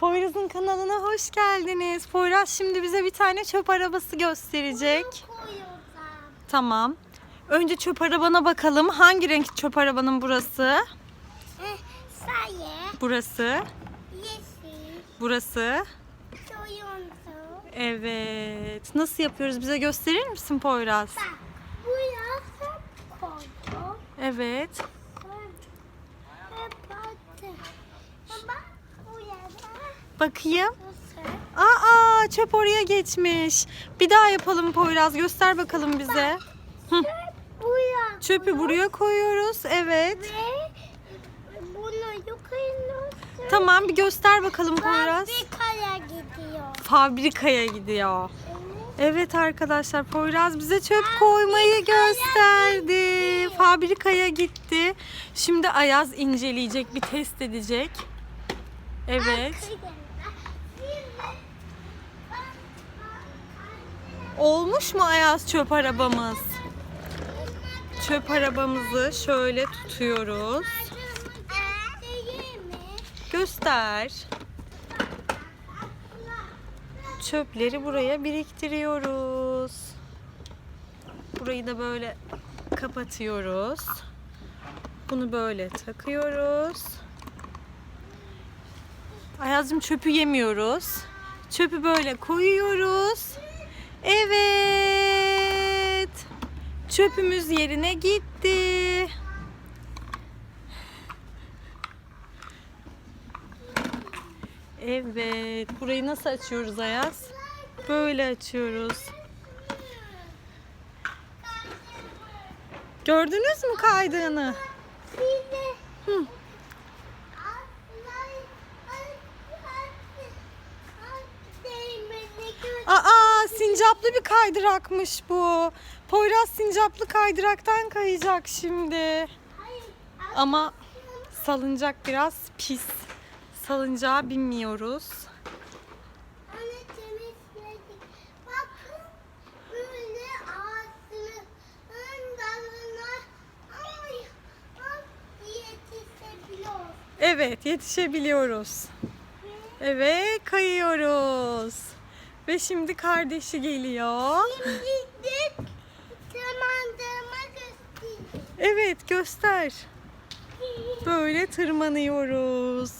Poyraz'ın kanalına hoş geldiniz. Poyraz şimdi bize bir tane çöp arabası gösterecek. Tamam. Önce çöp arabana bakalım. Hangi renk çöp arabanın burası? Eh, Sayı, Burası. yeşil, Burası. soyuntu. Evet. Nasıl yapıyoruz? Bize gösterir misin Poyraz? Bak, buraya hep koydum. Evet. Hep attım. Bak, buraya da Bakayım. Aa çöp oraya geçmiş. Bir daha yapalım Poyraz. Göster bakalım bize. Hı. Buraya Çöpü buraya koyuyoruz. Evet. ve bunu yukarı Tamam bir göster bakalım Poyraz. Fabrikaya gidiyor. Fabrikaya gidiyor. Evet. Evet arkadaşlar Poyraz bize çöp koymayı gösterdi. Fabrikaya gitti. Şimdi Ayaz inceleyecek, bir test edecek. Evet. Olmuş mu Ayaz çöp arabamız? Çöp arabamızı şöyle tutuyoruz. Göster. Çöpleri buraya biriktiriyoruz. Burayı da böyle kapatıyoruz. Bunu böyle takıyoruz. Ayaz'cığım çöpü yemiyoruz. Çöpü böyle koyuyoruz. Evet. Çöpümüz yerine gitti. Evet. Burayı nasıl açıyoruz Ayaz? Böyle açıyoruz. Gördünüz mü kaydığını? Hı. Aa sincaplı bir kaydırakmış bu. Poyraz sincaplı kaydıraktan kayacak şimdi. Ama salıncak biraz pis. Salıncağa binmiyoruz. Evet yetişebiliyoruz. Evet kayıyoruz. Ve şimdi kardeşi geliyor. Gittik. Evet göster. Böyle tırmanıyoruz.